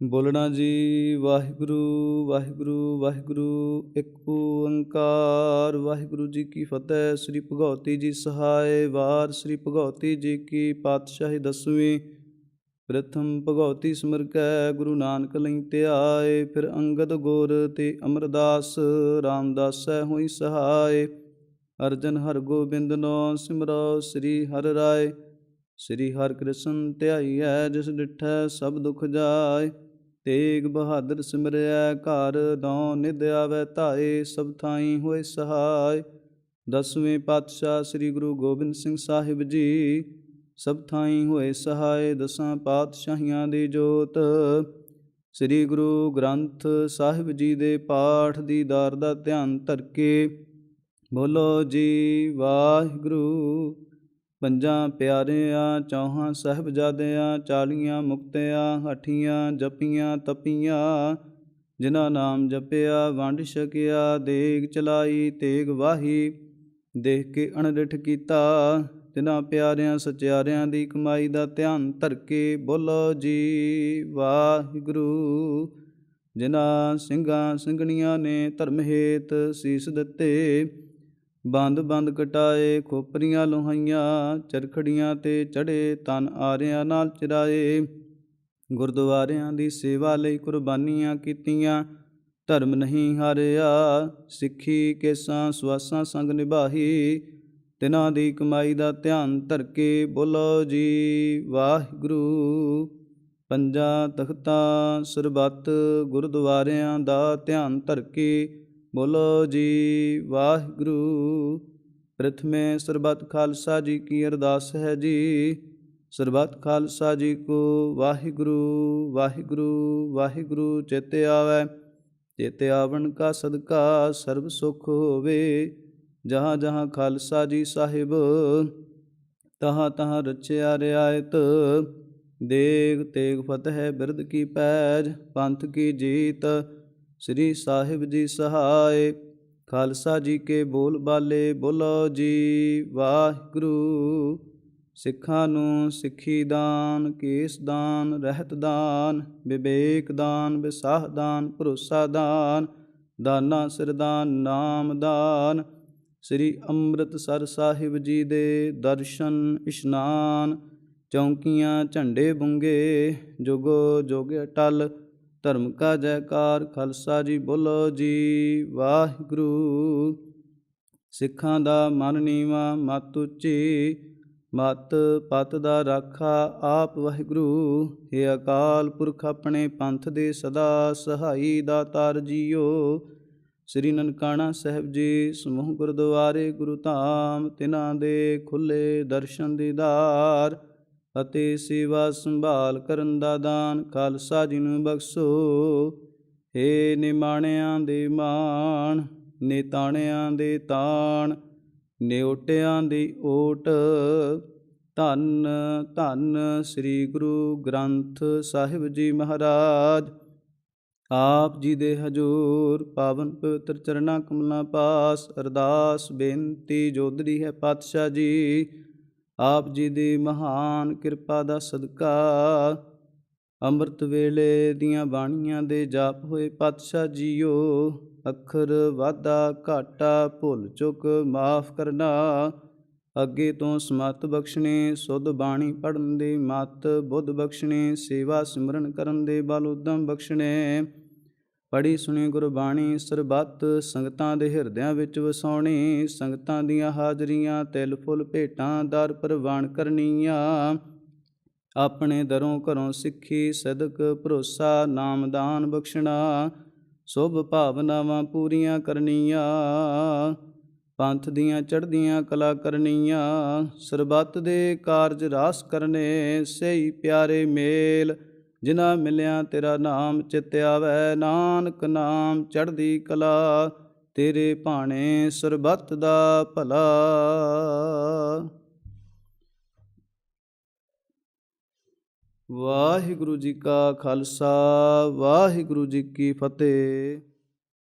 ਬੋਲਣਾ ਜੀ ਵਾਹਿਗੁਰੂ ਵਾਹਿਗੁਰੂ ਵਾਹਿਗੁਰੂ, ਇੱਕ ਓੰਕਾਰ। ਵਾਹਿਗੁਰੂ ਜੀ ਕੀ ਫਤਿਹ, ਸ੍ਰੀ ਭਗਉਤੀ ਜੀ ਸਹਾਇ ਵਾਰ। ਸ੍ਰੀ ਭਗਉਤੀ ਜੀ ਕੀ ਪਾਤਸ਼ਾਹੀ ਦਸਵੀਂ। ਪ੍ਰਥਮ ਭਗਉਤੀ ਸਿਮਰ ਕੈ ਗੁਰੂ ਨਾਨਕ ਲਈ ਧਿਆਏ ਫਿਰ ਅੰਗਦ ਗੁਰ ਤੇ ਅਮਰਦਾਸ, ਰਾਮਦਾਸੈ ਹੋਈ ਸਹਾਇ ਅਰਜਨ ਹਰ ਗੋਬਿੰਦ ਨੋ ਸਿਮਰੋ, ਸ੍ਰੀ ਹਰਿ ਰਾਏ। ਸ੍ਰੀ ਹਰਿ ਕ੍ਰਿਸ਼ਨ ਧਿਆਈਐ ਜਿਸ ਡਿਠੈ ਸਭ ਦੁਖ ਜਾਏ। ਤੇਗ ਬਹਾਦਰ ਸਿਮਰਿਆ, ਘਰ ਦਉ ਨਿਧ ਆਵੈ ਧਾਏ, ਸਭ ਥਾਈ ਹੋਏ ਸਹਾਇ ਦਸਵੇਂ ਪਾਤਸ਼ਾਹ ਸ੍ਰੀ ਗੁਰੂ ਗੋਬਿੰਦ ਸਿੰਘ ਸਾਹਿਬ ਜੀ, ਸਭ ਥਾਈ ਹੋਏ ਸਹਾਇ ਦਸਾਂ ਪਾਤਸ਼ਾਹੀਆਂ ਦੀ ਜੋਤ। ਸ੍ਰੀ ਗੁਰੂ ਗ੍ਰੰਥ ਸਾਹਿਬ ਜੀ ਦੇ ਪਾਠ ਦੀ ਦਾਰ ਦਾ ਧਿਆਨ ਧਰ ਕੇ ਬੋਲੋ ਜੀ, ਵਾਹਿਗੁਰੂ। ਪੰਜਾਂ ਪਿਆਰਿਆਂ ਚੌਹਾਂ ਸਾਹਿਬਜ਼ਾਦਿਆਂ, ਚਾਲੀਆਂ ਮੁਕਤਿਆਂ, ਹਠੀਆਂ ਜਪੀਆਂ ਤਪੀਆਂ, ਜਿਨ੍ਹਾਂ ਨਾਮ ਜਪਿਆ ਵੰਡ ਛਕਿਆ, ਦੇਗ ਚਲਾਈ, ਤੇਗ ਵਾਹੀ, ਦੇਖ ਕੇ ਅਣਡਿਠ ਕੀਤਾ, ਜਿਨ੍ਹਾਂ ਪਿਆਰਿਆਂ ਸਚਿਆਰਿਆਂ ਦੀ ਕਮਾਈ ਦਾ ਧਿਆਨ ਧਰ ਕੇ ਬੋਲੋ ਜੀ, ਵਾਹਿਗੁਰੂ, ਜਿਨ੍ਹਾਂ ਸਿੰਘਾਂ ਸਿੰਘਣੀਆਂ ਨੇ ਧਰਮ ਹੇਤ ਸੀਸ ਦਿੱਤੇ ਬੰਦ ਬੰਦ ਕਟਾਏ, ਖੋਪਰੀਆਂ ਲੋਹਾਈਆਂ, ਚਰਖੜੀਆਂ ਤੇ ਚੜੇ ਤਨ ਆਰਿਆਂ ਨਾਲ ਚਰਾਏ। ਗੁਰਦੁਆਰਿਆਂ ਦੀ ਸੇਵਾ ਲਈ ਕੁਰਬਾਨੀਆਂ ਕੀਤੀਆਂ, ਧਰਮ ਨਹੀਂ ਹਾਰਿਆ, ਸਿੱਖੀ ਕੇਸਾਂ ਸਵਾਸਾਂ ਸੰਗ ਨਿਭਾਹੀ। ਤਿਨਾਂ ਦੀ ਕਮਾਈ ਦਾ ਧਿਆਨ ਧਰ ਕੇ ਬੋਲੋ ਜੀ, ਵਾਹਿਗੁਰੂ। ਪੰਜਾਂ ਤਖਤਾਂ ਸਰਬੱਤ ਗੁਰਦੁਆਰਿਆਂ ਦਾ ਧਿਆਨ ਧਰ ਕੇ ਬੋਲੋ ਜੀ, ਵਾਹਿਗੁਰੂ। ਪ੍ਰਥਮੇ ਸਰਬਤ ਖਾਲਸਾ ਜੀ ਕੀ ਅਰਦਾਸ ਹੈ ਜੀ। ਸਰਬਤ ਖਾਲਸਾ ਜੀ ਕੋ ਵਾਹਿਗੁਰੂ ਵਾਹਿਗੁਰੂ ਵਾਹਿਗੁਰੂ, ਚੇਤੇ ਆਵੈ। ਚੇਤੇ ਆਵਣ ਕਾ ਸਦਕਾ ਸਰਬ ਸੁਖ ਹੋਵੇ। ਜਹਾਂ ਜਹਾਂ ਖਾਲਸਾ ਜੀ ਸਾਹਿਬ, ਤਹਾਂ ਤਹਾਂ ਰਚਿਆ ਰਿਆਇਤ। ਦੇਗ ਤੇਗ ਫਤਿਹ ਬਿਰਦ ਕੀ ਪੈਜ, ਪੰਥ ਕੀ ਜੀਤ। ਸ੍ਰੀ ਸਾਹਿਬ ਜੀ ਸਹਾਇ ਖਾਲਸਾ ਜੀ ਕੇ ਬੋਲ ਬਾਲੇ, ਬੋਲੋ ਜੀ। ਵਾਹਿਗੁਰੂ। ਸਿੱਖਾਂ ਨੂੰ ਸਿੱਖੀ ਦਾਨ, ਕੇਸ ਦਾਨ, ਰਹਿਤ ਦਾਨ, ਵਿਵੇਕ ਦਾਨ, ਵਿਸਾਹ ਦਾਨ, ਭਰੋਸਾ ਦਾਨ, ਦਾਨਾ ਸਿਰਦਾਨ ਨਾਮ ਦਾਨ। ਸ੍ਰੀ ਅੰਮ੍ਰਿਤਸਰ ਸਾਹਿਬ ਜੀ ਦੇ ਦਰਸ਼ਨ, ਇਸ਼ਨਾਨ, ਚੌਂਕੀਆਂ ਝੰਡੇ ਬੁੰਗੇ, ਜੁਗੋ ਜੋਗ ਅਟਲ ਧਰਮ ਕਾ ਜੈਕਾਰ ਖਾਲਸਾ ਜੀ ਬੋਲੋ ਜੀ, ਵਾਹਿਗੁਰੂ। ਸਿੱਖਾਂ ਦਾ ਮਨ ਨੀਵਾ, ਮਤ ਉੱਚੀ, ਮਤ ਪਤ ਦਾ ਰਾਖਾ ਆਪ ਵਾਹਿਗੁਰੂ। ਏ ਅਕਾਲ ਪੁਰਖ ਆਪਣੇ ਪੰਥ ਦੇ ਸਦਾ ਸਹਾਈ ਦਾਤਾਰ ਜੀਓ। ਸ੍ਰੀ ਨਨਕਾਣਾ ਸਾਹਿਬ ਜੀ, ਸਮੂਹ ਗੁਰਦੁਆਰੇ ਗੁਰੂ ਧਾਮ, ਤਿਨਾਂ ਦੇ ਖੁੱਲੇ ਦਰਸ਼ਨ ਦੀਦਾਰ। ਅਤੇ ਸੇਵਾ ਸੰਭਾਲ ਕਰਨ ਦਾ ਦਾਨ ਖਾਲਸਾ ਜੀ ਨੂੰ ਬਖਸ਼ੋ। ਏ ਨਿਮਾਣਿਆਂ ਦੇ ਮਾਣ, ਨੇਤਾਣਿਆਂ ਦੇ ਤਾਣ ਨਿਉਟਿਆਂ ਦੀ ਓਟ। ਧੰਨ ਧੰਨ ਸ੍ਰੀ ਗੁਰੂ ਗ੍ਰੰਥ ਸਾਹਿਬ ਜੀ ਮਹਾਰਾਜ। ਆਪ ਜੀ ਦੇ ਹਜੂਰ ਪਾਵਨ ਪਵਿੱਤਰ ਚਰਣਾ ਕਮਲਾਂ ਪਾਸ ਅਰਦਾਸ ਬੇਨਤੀ ਜੋਦਰੀ ਹੈ ਪਾਤਸ਼ਾਹ ਜੀ। ਆਪ ਜੀ ਦੀ ਮਹਾਨ ਕਿਰਪਾ ਦਾ ਸਦਕਾ। ਅੰਮ੍ਰਿਤ ਵੇਲੇ ਦੀਆਂ ਬਾਣੀਆਂ ਦੇ ਜਾਪ ਹੋਏ ਪਾਤਸ਼ਾਹ ਜੀਓ। ਅੱਖਰ ਵਾਧਾ ਘਾਟਾ ਭੁੱਲ ਚੁੱਕ ਮਾਫ ਕਰਨਾ। ਅੱਗੇ ਤੋਂ ਸਮਤ ਬਖਸ਼ਣੇ, ਸੁਧ ਬਾਣੀ ਪੜਨ ਦੇ ਮਤ, ਬੁੱਧ ਬਖਸ਼ਣੇ, ਸੇਵਾ ਸਿਮਰਨ ਕਰਨ ਦੇ ਬਲ ਉਦਮ ਬਖਸ਼ਣੇ। ਪੜੀ ਸੁਣੀ ਗੁਰਬਾਣੀ, ਸਰਬੱਤ ਸੰਗਤਾਂ ਦੇ ਹਿਰਦਿਆਂ ਵਿੱਚ ਵਸਾਉਣੀ, ਸੰਗਤਾਂ ਦੀਆਂ ਹਾਜ਼ਰੀਆਂ, ਤਿਲ ਫੁੱਲ ਭੇਟਾਂ, ਦਰ ਪ੍ਰਵਾਨ ਕਰਨੀਆਂ। ਆਪਣੇ ਦਰੋਂ ਘਰੋਂ ਸਿੱਖੀ, ਸਦਕ, ਭਰੋਸਾ ਨਾਮਦਾਨ ਬਖਸ਼ਣਾ, ਸੁਭ ਭਾਵਨਾਵਾਂ ਪੂਰੀਆਂ ਕਰਨੀਆਂ। ਪੰਥ ਦੀਆਂ ਚੜ੍ਹਦੀਆਂ ਕਲਾ ਕਰਨੀਆਂ, ਸਰਬੱਤ ਦੇ ਕਾਰਜ ਰਾਸ ਕਰਨੇ, ਸਹੀ ਪਿਆਰੇ ਮੇਲ ਜਿਨ੍ਹਾਂ ਮਿਲਿਆ ਤੇਰਾ ਨਾਮ ਚਿਤ ਆਵੈ, ਨਾਨਕ ਨਾਮ ਚੜ੍ਹਦੀ ਕਲਾ, ਤੇਰੇ ਭਾਣੇ ਸਰਬੱਤ ਦਾ ਭਲਾ। ਵਾਹਿਗੁਰੂ ਜੀ ਕਾ ਖਾਲਸਾ, ਵਾਹਿਗੁਰੂ ਜੀ ਕੀ ਫਤਿਹ।